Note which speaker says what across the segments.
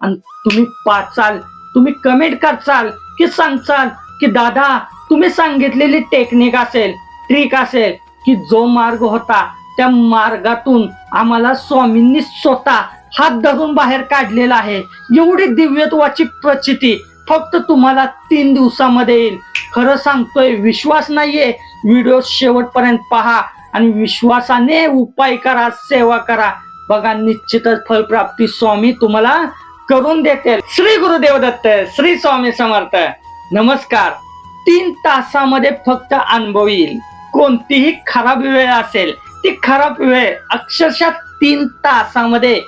Speaker 1: आणि तुम्ही पाचाल तुम्ही कमेंट करचाल की सांगचाल की दादा तुम्ही सांगितलेली टेक्निक असेल ट्रिक असेल की जो मार्ग होता त्या मार्गातून आम्हाला स्वामींनी स्वतः हात धरून बाहेर काढलेला आहे. एवढी दिव्यत्वाची प्रचिती फक्त तुम्हाला तीन दिवसामध्ये येईल. खरं सांगतोय विश्वास नाहीये. व्हिडिओ शेवटपर्यंत पहा आणि विश्वासाने उपाय करा सेवा करा. बघा निश्चितच फलप्राप्ती स्वामी तुम्हाला करून देते. श्री गुरुदेव दत्त श्री स्वामी समर्थ. नमस्कार. तीन तासामध्ये फक्त अनुभव येईल कोणतीही खराब वेळ असेल ती खराब वेळ अक्षरशः तीन तासामध्ये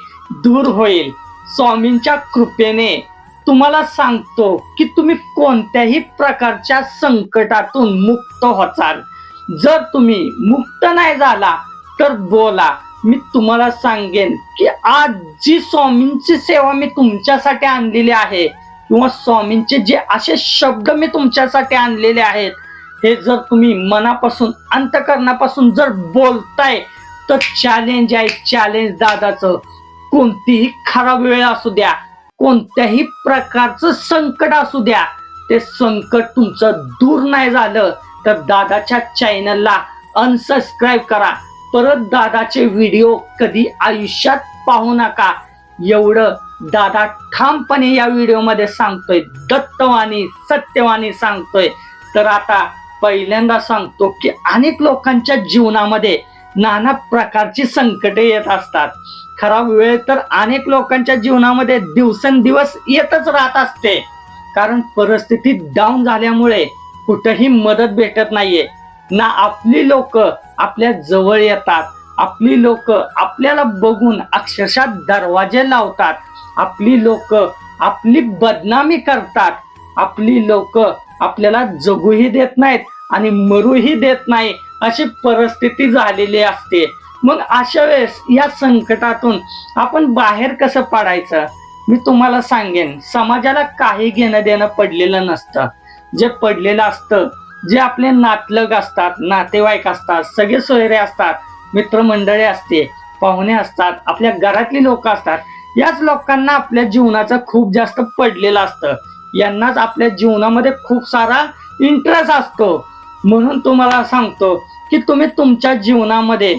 Speaker 1: दूर होईल. स्वामींच्या कृपेने तुम्हाला सांगतो की तुम्ही कोणत्याही प्रकारच्या संकटातून मुक्त होचाल. जर तुम्ही मुक्त नाही झाला तर बोला. मी तुम्हाला सांगेन की आज जी स्वामींची सेवा मी तुमच्यासाठी आणलेली आहे किंवा स्वामींचे जे असे शब्द मी तुमच्यासाठी आणलेले आहेत हे जर तुम्ही मनापासून अंतकरणापासून जर बोलताय तर चॅलेंज आहे चॅलेंज दादाचं. कोणतीही खराब वेळ असू द्या कोणत्याही प्रकारचं संकट असू द्या ते संकट तुमचं दूर नाही झालं तर दादाच्या चॅनलला अनसबस्क्राईब करा. परत दादाचे व्हिडिओ कधी आयुष्यात पाहू नका. एवढं दादा ठामपणे या व्हिडिओमध्ये सांगतोय दत्तवाणी सत्यवाणी सांगतोय. तर आता पहिल्यांदा सांगतो की अनेक लोकांच्या जीवनामध्ये नाना प्रकारची संकटे येत असतात. खराब वेळ तर अनेक लोकांच्या जीवनामध्ये दिवसेंदिवस येतच राहत असते. कारण परिस्थिती डाऊन झाल्यामुळे कुठंही मदत भेटत नाहीये. ना आपली लोक आपल्या जवळ येतात. आपली लोक आपल्याला बघून अक्षरशः दरवाजे लावतात. आपली लोक आपली बदनामी करतात. आपली लोक आपल्याला जगूही देत नाहीत आणि मरूही देत नाही अशी परिस्थिती झालेली असते. मग अशा वेळेस या संकटातून आपण बाहेर कसं पडायचं? मी तुम्हाला सांगेन समाजाला काही घेणं देणं पडलेलं नसतं. जे पडलेलं असतं जे आपले नातलग असतात नातेवाईक असतात सगळे सोयरे असतात मित्रमंडळी असते पाहुणे असतात आपल्या घरातली लोक असतात याच लोकांना आपल्या जीवनाचं खूप जास्त पडलेलं असतं. यांनाच आपल्या जीवनामध्ये खूप सारा इंटरेस्ट असतो. म्हणून तुम्हाला सांगतो की तुम्ही तुमच्या जीवनामध्ये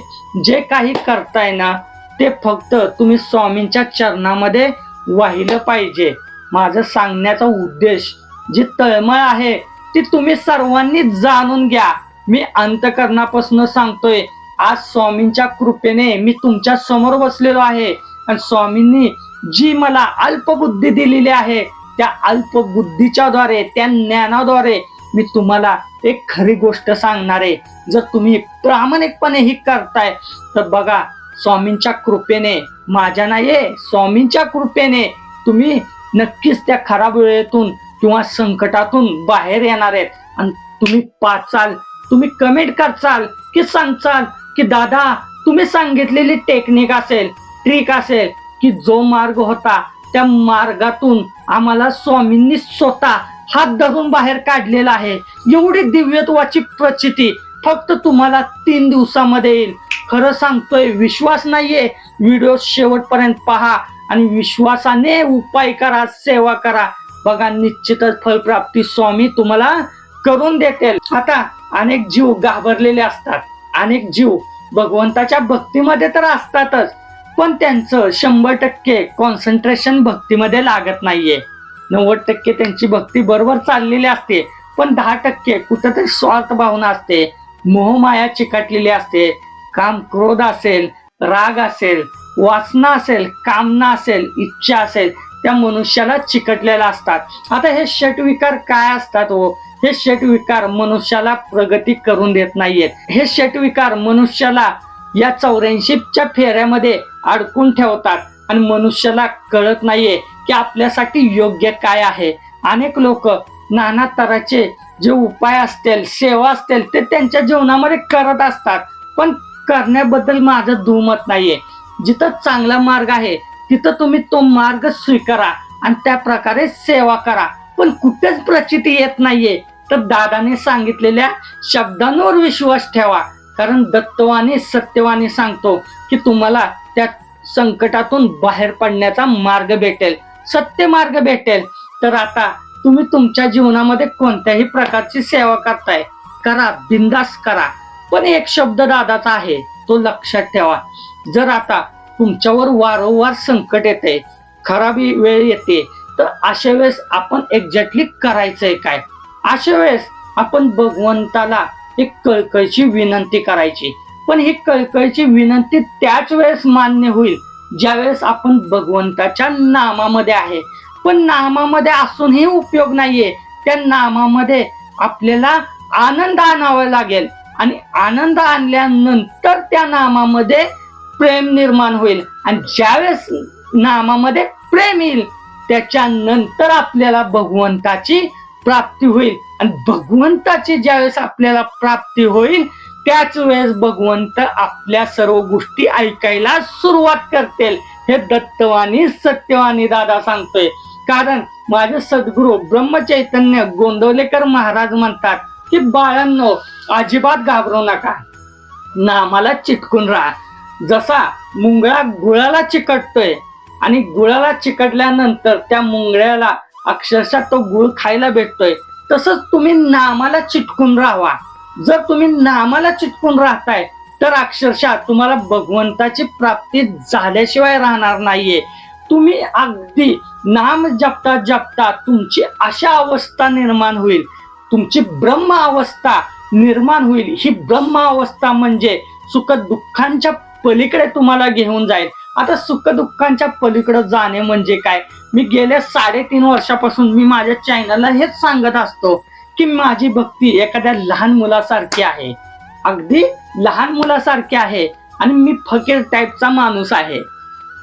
Speaker 1: जे काही करताय ना ते फक्त तुम्ही स्वामींच्या चरणामध्ये वाहिलं पाहिजे. माझं सांगण्याचा उद्देश जी तळमळ आहे ती तुम्ही सर्वांनी जाणून घ्या. मी अंतकरणापासून सांगतोय आज स्वामींच्या कृपेने मी तुमच्यासमोर बसलेलो आहे. आणि स्वामींनी जी मला अल्पबुद्धी दिलेली आहे त्या अल्पबुद्धीच्या द्वारे त्या ज्ञानाद्वारे मी तुम्हाला एक खरी गोष्ट सांगणार आहे. जर तुम्ही प्रामाणिकपणे ही करताय तर बघा स्वामींच्या कृपेने माझ्या नाही स्वामींच्या कृपेने तुम्ही नक्कीच त्या खराब वेळेतून किंवा संकटातून बाहेर येणार आहेत. आणि तुम्ही पाचाल तुम्ही कमेंट करचाल की सांगचाल की दादा तुम्ही सांगितलेली टेक्निक असेल ट्रिक असेल की जो मार्ग होता त्या मार्गातून आम्हाला स्वामींनी स्वतः हात धरून बाहेर काढलेला आहे. एवढी दिव्यत्वाची प्रचिती फक्त तुम्हाला तीन दिवसामध्ये येईल. खरं सांगतोय विश्वास नाहीये. व्हिडिओ शेवटपर्यंत पहा आणि विश्वासाने उपाय करा सेवा करा. बघा निश्चितच फलप्राप्ती स्वामी तुम्हाला करून देते आता अनेक जीव घाबरलेले असतात. अनेक जीव भगवंताच्या भक्तीमध्ये तर असतातच पण त्यांचं शंभर टक्के कॉन्सन्ट्रेशन भक्तीमध्ये लागत नाहीये. नव्वद टक्के त्यांची भक्ती बरोबर चाललेली असते पण दहा टक्के कुठंतरी स्वार्थ भावना असते मोहमाया चिकटलेली असते काम क्रोध असेल राग असेल वासना असेल कामना असेल इच्छा असेल त्या मनुष्याला चिकटलेल्या असतात. आता हे षटविकार काय असतात हो? हे षटविकार मनुष्याला प्रगती करून देत नाहीयेत. हे षटविकार मनुष्याला या चौऱ्याऐंशीच्या फेऱ्यामध्ये अडकून ठेवतात आणि मनुष्याला कळत नाहीये की आपल्यासाठी योग्य काय आहे. अनेक लोक नाना तराचे जे उपाय असतील सेवा असतील ते त्यांच्या जीवनामध्ये करत असतात. पण करण्याबद्दल माझं दुमत नाहीये. जिथं चांगला मार्ग आहे तिथं तुम्ही तो मार्ग स्वीकारा आणि त्या प्रकारे सेवा करा. पण कुठेच प्रचिती येत नाहीये. तर दादाने सांगितलेल्या शब्दांवर विश्वास ठेवा. कारण दत्तवाणी सत्यवाणी सांगतो की तुम्हाला त्या संकटातून बाहेर पडण्याचा मार्ग भेटेल. सत्य मार्ग भेटेल. तर आता तुम्ही तुमच्या जीवनामध्ये कोणत्याही प्रकारची सेवा करताय करा बिंदास करा. पण एक शब्द दादाचा आहे तो लक्षात ठेवा. जर आता तुमच्यावर वारंवार संकट येते खराबी वेळ येते. तर अशा वेळेस आपण एक्झॅक्टली करायचंय काय? अशा वेळेस आपण भगवंताला एक कळकळीची विनंती करायची. पण ही कळकळीची विनंती त्याच वेळेस मान्य होईल ज्यावेळेस आपण भगवंताच्या नामामध्ये आहे. पण नामामध्ये असूनही उपयोग नाहीये. त्या नामामध्ये आपल्याला आनंद आणावा लागेल. आणि आनंद आणल्यानंतर त्या नामामध्ये प्रेम निर्माण होईल. आणि ज्यावेळेस नामामध्ये प्रेम येईल त्याच्यानंतर आपल्याला भगवंताची प्राप्ती होईल. आणि भगवंताची ज्यावेळेस आपल्याला प्राप्ती होईल त्याच वेळेस भगवंत आपल्या सर्व गोष्टी ऐकायला सुरुवात करतील. हे दत्तवाणी सत्यवाणी दादा सांगतोय. कारण माझे सद्गुरू ब्रह्मचैतन्य गोंदवलेकर महाराज म्हणतात की बाळांनो अजिबात घाबरू नका. नामाला चिटकून राहा. जसा मुंगळा गुळाला चिकटतोय आणि गुळाला चिकटल्यानंतर त्या मुंगळ्याला अक्षरशः तो गुळ खायला भेटतोय तसंच तुम्ही नामाला चिटकून राहावा. जर तुम्ही नामाला चिटकून राहताय तर अक्षरशः तुम्हाला भगवंताची प्राप्ती झाल्याशिवाय राहणार नाहीये. तुम्ही अगदी नाम जपता जपता तुमची अशा अवस्था निर्माण होईल. तुमची ब्रह्म अवस्था निर्माण होईल. ही ब्रह्म अवस्था म्हणजे सुख दुःखांच्या पलीकडे तुम्हाला घेऊन जाईल आता सुख दुःखांच्या पलीकडे जाणे म्हणजे काय? मी गेल्या साडेतीन वर्षापासून मी माझ्या चॅनलला हेच सांगत असतो की माझी भक्ती एखाद्या लहान मुलासारखी आहे. अगदी लहान मुलासारखी आहे आणि मी फकीर टाईपचा माणूस आहे.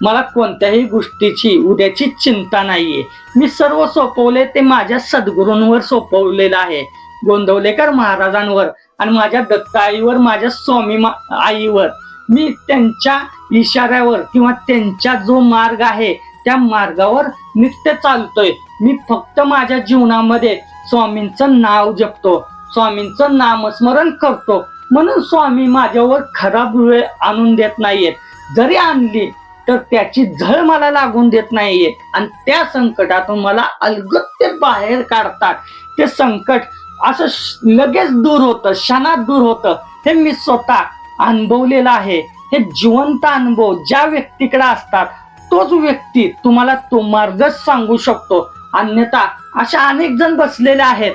Speaker 1: मला कोणत्याही गोष्टीची उद्याची चिंता नाहीये. मी सर्व सोपवले ते माझ्या सद्गुरूंवर सोपवलेलं आहे. गोंदवलेकर महाराजांवर आणि माझ्या दत्ताईवर माझ्या स्वामी मा- आईवर. मी त्यांच्या इशाऱ्यावर किंवा त्यांचा जो मार्ग आहे त्या मार्गावर नित्य चालतोय. मी फक्त माझ्या जीवनामध्ये स्वामींचं नाव जपतो. स्वामींचं नामस्मरण करतो. म्हणून स्वामी माझ्यावर खराब वेळ आणून देत नाहीयेत. जरी आणली तर त्याची झळ मला लागून देत नाहीये आणि त्या संकटातून मला अलगत्य बाहेर काढतात. ते संकट असं लगेच दूर होतं क्षणात दूर होतं. हे मी स्वतः अनुभवलेलं आहे. हे जिवंत अनुभव ज्या व्यक्तीकडे असतात तोच व्यक्ती तुम्हाला तो मार्गच सांगू शकतो. अन्यथा अशा अनेक जण बसलेले आहेत.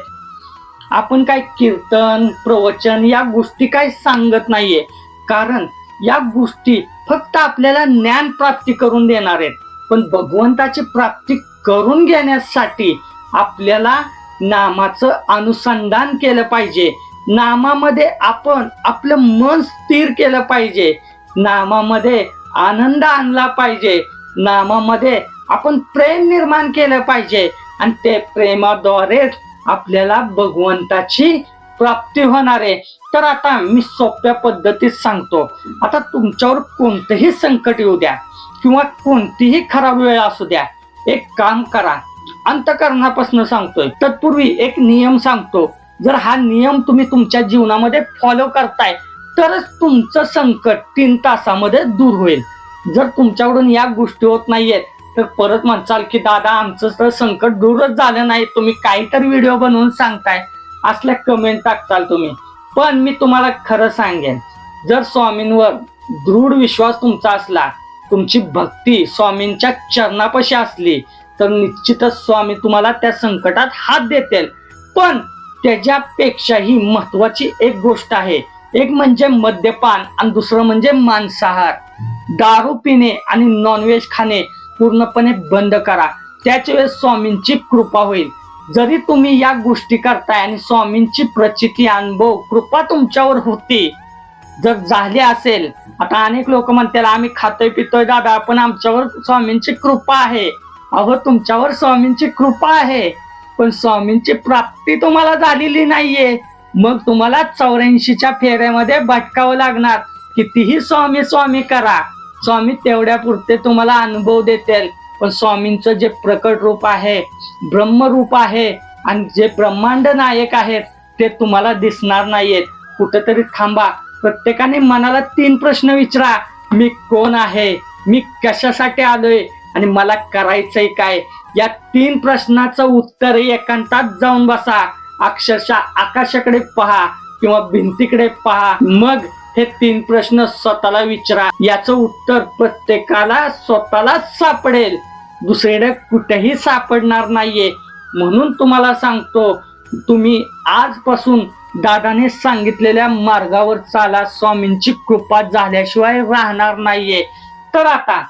Speaker 1: आपण काय कीर्तन प्रवचन या गोष्टी काय सांगत नाहीये. कारण या गोष्टी फक्त आपल्याला ज्ञान प्राप्ती करून देणार आहेत. पण भगवंताची प्राप्ती करून घेण्यासाठी आपल्याला नामाचं अनुसंधान केलं पाहिजे. नामामध्ये आपण आपलं मन स्थिर केलं पाहिजे. नामामध्ये आनंद आणला पाहिजे. नामामध्ये आपण प्रेम निर्माण केलं पाहिजे. आणि ते प्रेमाद्वारेच आपल्याला भगवंताची प्राप्ती होणार आहे. तर आता मी सोप्या पद्धतीत सांगतो. आता तुमच्यावर कोणतंही संकट येऊ द्या किंवा कोणतीही खराब वेळ असू द्या. एक काम करा. अंतकरणापासून सांगतोय. तत्पूर्वी एक नियम सांगतो. जर हा नियम तुम्ही तुमच्या जीवनामध्ये फॉलो करताय तरच तुमचं संकट तीन तासामध्ये दूर होईल. जर तुमच्याकडून या गोष्टी होत नाहीयेत तर परत म्हणचाल की दादा आमचं तर संकट दूरच झालं नाही. तुम्ही काहीतरी व्हिडिओ बनवून सांगताय. असल्या कमेंट टाकताल तुम्ही. पण मी तुम्हाला खरं सांगेन जर स्वामींवर दृढ विश्वास तुमचा असला तुमची भक्ती स्वामींच्या चरणापाशी असली तर निश्चितच स्वामी तुम्हाला त्या संकटात हात देतील. पण त्याच्यापेक्षाही महत्वाची एक गोष्ट आहे. एक म्हणजे मद्यपान आणि दुसरं म्हणजे मांसाहार. दारू पिणे आणि नॉनव्हेज खाणे पूर्णपणे बंद करा. त्याच वेळेस स्वामींची कृपा होईल. जरी तुम्ही या गोष्टी करताय आणि स्वामींची प्रचिती अनुभव कृपा तुमच्यावर होती जर झाली असेल आता अनेक लोक म्हणतील आम्ही खातोय पितोय दादा पण आमच्यावर स्वामींची कृपा आहे. अहो तुमच्यावर स्वामींची कृपा आहे. पण स्वामींची प्राप्ती तुम्हाला झालेली नाहीये. मग तुम्हाला चौऱ्याऐंशीच्या फेऱ्यामध्ये भटकावं लागणार. कितीही स्वामी स्वामी करा. स्वामी तेवढ्या पुरते तुम्हाला अनुभव देतील. पण स्वामींचं जे प्रकट रूप आहे ब्रह्मरूप आहे आणि जे ब्रह्मांड नायक आहेत ते तुम्हाला दिसणार नाहीयेत. कुठंतरी थांबा. प्रत्येकाने मनाला तीन प्रश्न विचारा. मी कोण आहे? मी कशासाठी आलोय? आणि मला करायचंय काय? या तीन प्रश्नाचं उत्तर एकांतात जाऊन बसा. अक्षरशः आकाशाकडे पहा किंवा भिंतीकडे पहा. मग हे तीन प्रश्न स्वतःला विचारा. याचं उत्तर प्रत्येकाला स्वतःला सापडेल. दुसरीकडे कुठेही सापडणार नाहीये. म्हणून तुम्हाला सांगतो तुम्ही आजपासून दादाने सांगितलेल्या मार्गावर चाला. स्वामींची कृपा झाल्याशिवाय राहणार नाहीये. तर आता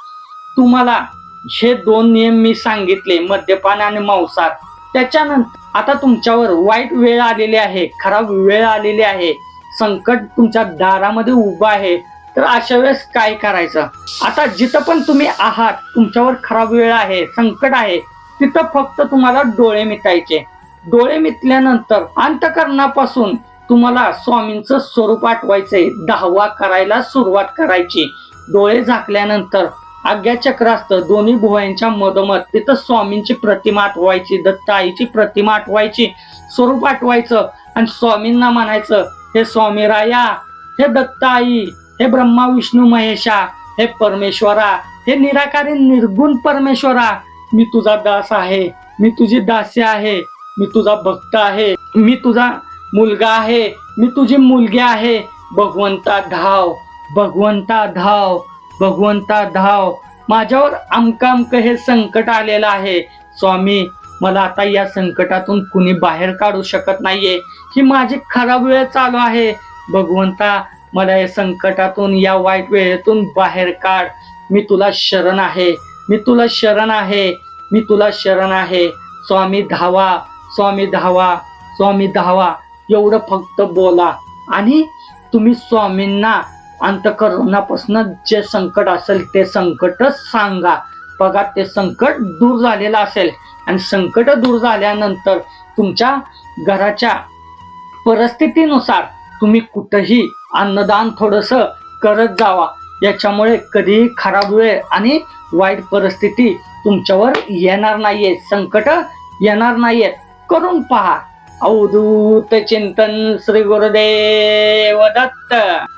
Speaker 1: तुम्हाला हे दोन नियम मी सांगितले मद्यपान आणि मांसाहार. त्याच्यानंतर आता तुमच्यावर वाईट वेळ आलेली आहे खराब वेळ आलेली आहे. संकट तुमच्या दारामध्ये उभं आहे. तर अशा वेळेस काय करायचं? आता जिथं पण तुम्ही आहात तुमच्यावर खराब वेळ आहे संकट आहे तिथं फक्त तुम्हाला डोळे मिटायचे. डोळे मिटल्यानंतर अंतकरणापासून तुम्हाला स्वामींचं स्वरूप आठवायचंय. दहावा करायला सुरुवात करायची. डोळे झाकल्यानंतर आज्ञाचक्र असतं दोन्ही भुवयांच्या मधोमध तिथं स्वामींची प्रतिमा आठवायची दत्ताईची प्रतिमा आठवायची स्वरूप आठवायचं आणि स्वामींना म्हणायचं हे स्वामी राया हे दत्ताई हे ब्रह्मा विष्णू महेशा हे परमेश्वरा हे निराकारी निर्गुण परमेश्वरा मी तुझा दास आहे मी तुझी दासी आहे मी तुझा भक्त आहे मी तुझा मुलगा आहे मी तुझी मुलगी आहे भगवंता धाव भगवंता धाव. भगवंता धाव माझ्यावर अमका हे संकट आलेलं आहे. स्वामी मला आता या संकटातून कुणी बाहेर काढू शकत नाहीये. ही माझी खराब वेळ चालू आहे. भगवंता मला या संकटातून या वाईट वेळेतून बाहेर काढ. मी तुला शरण आहे. मी तुला शरण आहे. मी तुला शरण आहे. स्वामी धावा स्वामी धावा स्वामी धावा. एवढं फक्त बोला. आणि तुम्ही स्वामींना अंतकरणापासून जे संकट असेल ते संकट सांगा. बघा ते संकट दूर झालेलं असेल. आणि संकट दूर झाल्यानंतर तुमच्या घराच्या परिस्थितीनुसार तुम्ही कुठंही अन्नदान थोडस करत जावा. याच्यामुळे कधीही खराब वेळ आणि वाईट परिस्थिती तुमच्यावर येणार नाहीये. संकट येणार नाहीयेत करून पहा. अवधूत चिंतन श्री गुरुदेव दत्त.